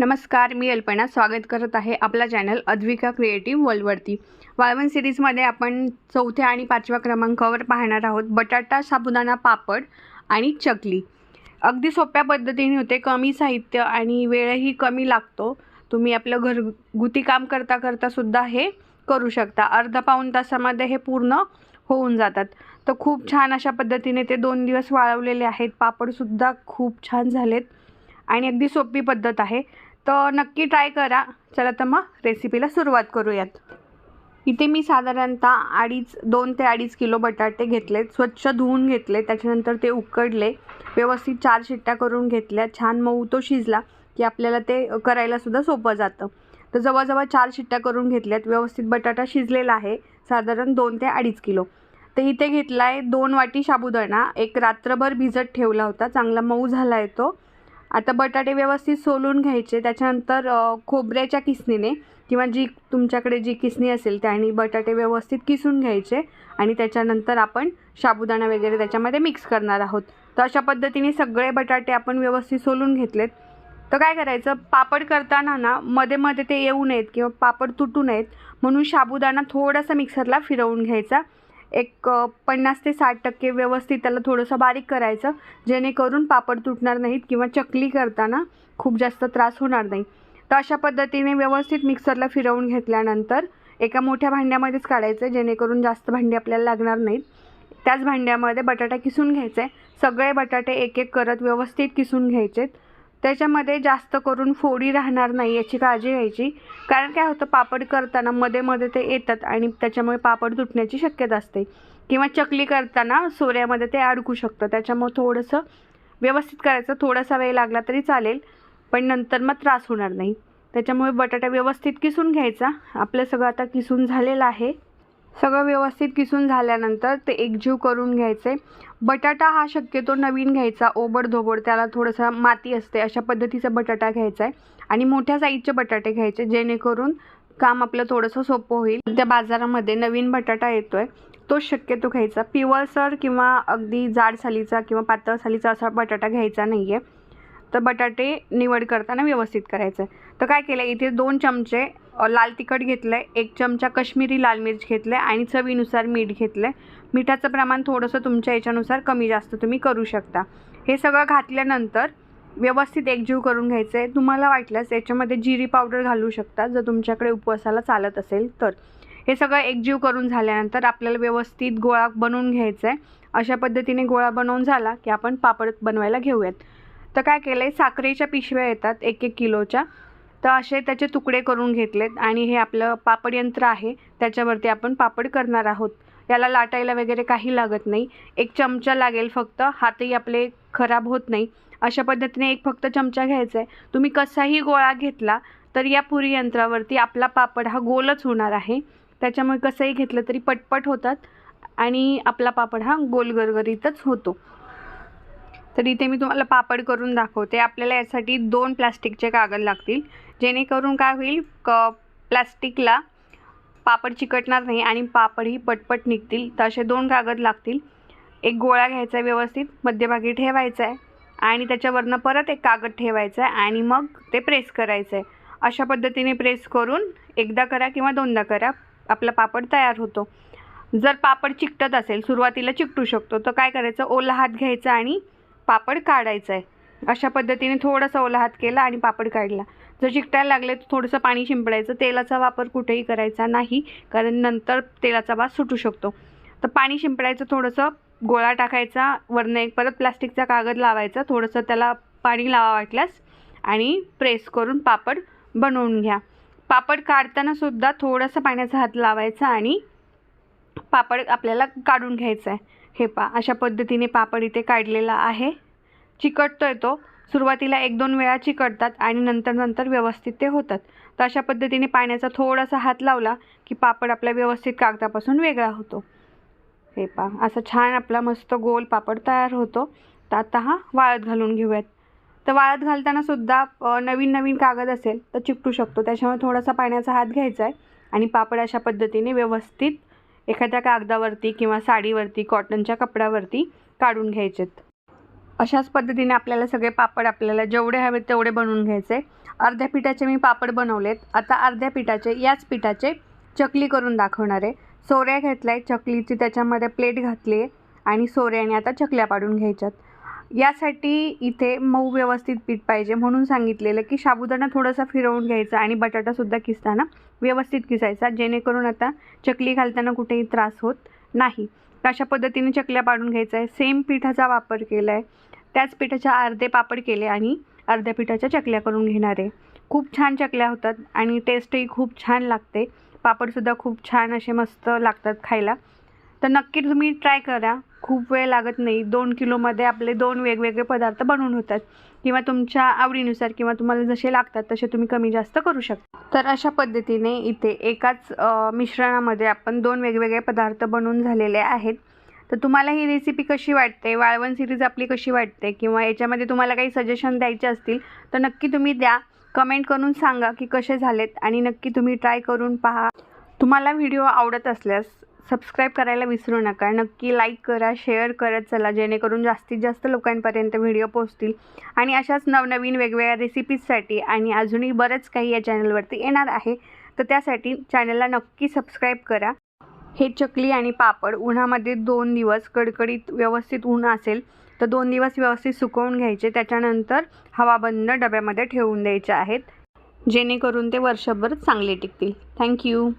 नमस्कार मी अल्पना स्वागत करत आहे आपला चॅनल अद्विका क्रिएटिव्ह वर्ल्डवरती. वाळवण सिरीजमध्ये आपण चौथ्या आणि पाचव्या क्रमांकावर पाहणार आहोत बटाटा साबुदाणा पापड आणि चकली. अगदी सोप्या पद्धतीने होते कमी साहित्य आणि वेळही कमी लागतो. तुम्ही आपलं घरगुती काम करता करता सुद्धा हे करू शकता. अर्धा पाऊण तासामध्ये हे पूर्ण होऊन जातात. तर खूप छान अशा पद्धतीने ते दोन दिवस वाळवलेले आहेत. पापडसुद्धा खूप छान झालेत आणि अगदी सोपी पद्धत आहे. तर नक्की ट्राय करा. चला तर मग रेसिपीला सुरुवात करूयात. इथे मी साधारणतः अडीच दोन ते अडीच किलो बटाटे घेतले स्वच्छ धुवून घेतले त्याच्यानंतर ते उकडले. व्यवस्थित चार शिट्ट्या करून घेतल्या. छान मऊ तो शिजला की आपल्याला ते करायलासुद्धा सोपं जातं. तर जवळजवळ चार शिट्ट्या करून घेतल्यात. व्यवस्थित बटाटा शिजलेला आहे. साधारण दोन ते अडीच किलो. तर इथे घेतला आहे दोन वाटी साबुदाणा. एक रात्रभर भिजत ठेवला होता. चांगला मऊ झाला आहे तो. आता बटाटे व्यवस्थित सोलून घ्यायचे त्याच्यानंतर खोबऱ्याच्या किसणीने किंवा जी तुमच्याकडे जी किसणी असेल त्याने बटाटे व्यवस्थित किसून घ्यायचे आणि त्याच्यानंतर आपण साबुदाणा वगैरे त्याच्यामध्ये मिक्स करणार आहोत. तर अशा पद्धतीने सगळे बटाटे आपण व्यवस्थित सोलून घेतलेत. तर काय करायचं पापड करताना ना मध्ये मध्ये ते येऊ नयेत किंवा पापड तुटू नयेत म्हणून साबुदाणा थोडासा मिक्सरला फिरवून घ्यायचा. एक पन्नास ते साठ टक्के व्यवस्थित त्याला थोडंसं बारीक करायचं. जेणेकरून पापड तुटणार नाहीत किंवा चकली करताना खूप जास्त त्रास होणार नाही. तर अशा पद्धतीने व्यवस्थित मिक्सरला फिरवून घेतल्यानंतर एका मोठ्या भांड्यामध्येच काढायचं जेणेकरून जास्त भांडी आपल्याला लागणार नाहीत. त्याच भांड्यामध्ये बटाटा किसून घ्यायचे. सगळे बटाटे एक एक करत व्यवस्थित किसून घ्यायचेत. त्याच्यामध्ये जास्त करून फोडी राहणार नाही याची काळजी घ्यायची. कारण काय होतं पापड करताना मध्ये मध्ये ते येतात आणि त्याच्यामुळे पापड तुटण्याची शक्यता असते. किंवा चकली करताना सोऱ्यामध्ये ते अडकू शकतं. त्याच्यामुळे थोडंसं व्यवस्थित करायचं. थोडासा वेळ लागला तरी चालेल पण नंतर मग त्रास होणार नाही. त्याच्यामुळे बटाटा व्यवस्थित किसून घ्यायचा. आपलं सगळं आता किसून झालेलं आहे. सगळं व्यवस्थित किसून झाल्यानंतर ते एकजीव करून घ्यायचे. बटाटा हा शक्यतो नवीन घ्यायचा. ओबडधोबड त्याला थोडंसं माती असते अशा पद्धतीचा बटाटा घ्यायचा आहे. आणि मोठ्या साईजचे बटाटे घ्यायचे जेणेकरून काम आपलं थोडंसं सोपं होईल. त्या बाजारामध्ये नवीन बटाटा येतो आहे तो शक्यतो घ्यायचा. पिवळसर किंवा अगदी जाड सालीचा किंवा पातळ सालीचा असा बटाटा घ्यायचा नाही आहे तर बटाटे निवड करताना व्यवस्थित करायचं. आहे तर काय केलं इथे दोन चमचे लाल तिखट घेतलं आहे एक चमचा कश्मीरी लाल मिर्च घेतलं आहे आणि चवीनुसार मीठ घेतलं आहे मिठाचं प्रमाण थोडंसं तुमच्या याच्यानुसार कमी जास्त तुम्ही करू शकता. हे सगळं घातल्यानंतर व्यवस्थित एकजीव करून घ्यायचं आहे तुम्हाला वाटल्यास याच्यामध्ये जिरी पावडर घालू शकता जर तुमच्याकडे उपवासाला चालत असेल तर. हे सगळं एकजीव करून झाल्यानंतर आपल्याला व्यवस्थित गोळा बनवून घ्यायचा आहे अशा पद्धतीने गोळा बनवून झाला की आपण पापड बनवायला घेऊयात. तर काय केलं आहे साखरेच्या पिशव्या येतात एक एक किलोच्या. तर असे त्याचे तुकडे करून घेतलेत आणि हे आपलं पापड यंत्र आहे त्याच्यावरती आपण पापड करणार आहोत. याला लाटायला वगैरे काही लागत नाही. एक चमचा लागेल फक्त. हातही आपले खराब होत नाही. अशा पद्धतीने एक फक्त चमचा घ्यायचा आहे तुम्ही कसाही गोळा घेतला तर या पुरी यंत्रावरती आपला पापड हा गोलच होणार आहे. त्याच्यामुळे कसंही घेतलं तरी पटपट होतात आणि आपला पापड हा गोल गरगरीतच होतो. तर इथे मी तुम्हाला पापड करून दाखवते. आपल्याला यासाठी दोन प्लास्टिकचे कागद लागतील. जेणेकरून काय होईल क प्लास्टिकला पापड चिकटणार नाही आणि पापडही पटपट निघतील. तर असे दोन कागद लागतील. एक गोळा घ्यायचा आहे व्यवस्थित मध्यभागी ठेवायचा आहे आणि त्याच्यावरनं परत एक कागद ठेवायचा आहे आणि मग ते प्रेस करायचं आहे. अशा पद्धतीने प्रेस करून एकदा करा किंवा दोनदा करा आपला पापड तयार होतो. जर पापड चिकटत असेल सुरुवातीला चिकटू शकतो तर काय करायचं? ओला हात घ्यायचा आणि पापड काढायचा आहे अशा पद्धतीने थोडासा ओला हात केला आणि पापड काढला. जर चिकटायला लागले तर थोडंसं पाणी शिंपडायचं. तेलाचा वापर कुठेही करायचा नाही कारण नंतर तेलाचा वास सुटू शकतो. तर पाणी शिंपडायचं थोडंसं गोळा टाकायचा वरनं एक परत प्लास्टिकचा कागद लावायचा. थोडंसं त्याला पाणी लावा वाटल्यास आणि प्रेस करून पापड बनवून घ्या. पापड काढताना सुद्धा थोडासा पाण्याचा हात लावायचा आणि पापड आपल्याला काढून घ्यायचा आहे हे पा अशा पद्धतीने पापड इथे काढलेला आहे. चिकटतोय तो. सुरुवातीला एक दोन वेळा चिकटतात आणि नंतर नंतर व्यवस्थित ते होतात. तर अशा पद्धतीने पाण्याचा थोडासा हात लावला की पापड आपल्या व्यवस्थित कागदापासून वेगळा होतो. हे पा असा छान आपला मस्त गोल पापड तयार होतो. तर आता हा वाळत घालून घेऊयात. तर वाळत घालताना सुद्धा नवीन नवीन कागद असेल तर चिकटू शकतो. त्याच्यामुळे थोडासा पाण्याचा हात घ्यायचा आहे आणि पापड अशा पद्धतीने व्यवस्थित एखाद्या कागदावरती किंवा साडीवरती कॉटनच्या कपड्यावरती काढून घ्यायचेत. अशाच पद्धतीने आपल्याला सगळे पापड आपल्याला जेवढे हवेत तेवढे बनवून घ्यायचे. अर्ध्या पिठाचे मी पापड बनवलेत. आता अर्ध्या पिठाचे याच पिठाचे चकली करून दाखवणार आहे. सोऱ्या घेतल्या आहे चकलीची त्याच्यामध्ये प्लेट घातली आहे आणि सोऱ्याने आता चकल्या पाडून घ्यायच्यात. यासाठी इथे मऊ व्यवस्थित पीठ पाहिजे म्हणून सांगितलेलं की साबुदाणा थोडासा फिरवून घ्यायचा आणि बटाटासुद्धा किसताना व्यवस्थित किसायचा जेणेकरून आता चकली घालताना कुठेही त्रास होत नाही. तर अशा पद्धतीने चकल्या पाडून घ्यायचा आहे सेम पिठाचा वापर केला आहे त्याच पिठाच्या अर्धे पापड केले आणि अर्ध्या पिठाच्या चकल्या करून घेणार आहे. खूप छान चकल्या होतात आणि टेस्टही खूप छान लागते. पापडसुद्धा खूप छान असे मस्त लागतात खायला. तर नक्की तुम्ही ट्राय करा. खूप वेळ लागत नाही. दोन किलोमध्ये आपले दोन वेगवेगळे पदार्थ बनवून होतात. किंवा तुमच्या आवडीनुसार किंवा तुम्हाला जसे लागतात तसे तुम्ही कमी जास्त करू शकता. तर अशा पद्धतीने इथे एकाच मिश्रणामध्ये आपण दोन वेगवेगळे पदार्थ बनवून झालेले आहेत. तर तुम्हाला ही रेसिपी कशी वाटते? वाळवण सिरीज आपली कशी वाटते? किंवा याच्यामध्ये तुम्हाला काही सजेशन द्यायचे असतील तर नक्की तुम्ही द्या. कमेंट करून सांगा की कसे झालेत आणि नक्की तुम्ही ट्राय करून पहा. तुम्हाला व्हिडिओ आवडत असल्यास सबस्क्राईब करायला विसरू नका. नक्की लाईक करा शेअर करत चला. जेणेकरून जास्तीत जास्त लोकांपर्यंत व्हिडिओ पोचतील आणि अशाच नवनवीन वेगवेगळ्या रेसिपीजसाठी आणि अजूनही बरंच काही या चॅनलवरती येणार आहे तर त्यासाठी चॅनलला नक्की सबस्क्राईब करा. हे चकली आणि पापड उन्हामध्ये दोन दिवस कडकडीत व्यवस्थित ऊन असेल तर दोन दिवस व्यवस्थित सुकवून घ्यायचे. त्याच्यानंतर हवाबंद डब्यामध्ये ठेवून द्यायचे आहेत जेणेकरून ते वर्षभर चांगले टिकतील. थँक्यू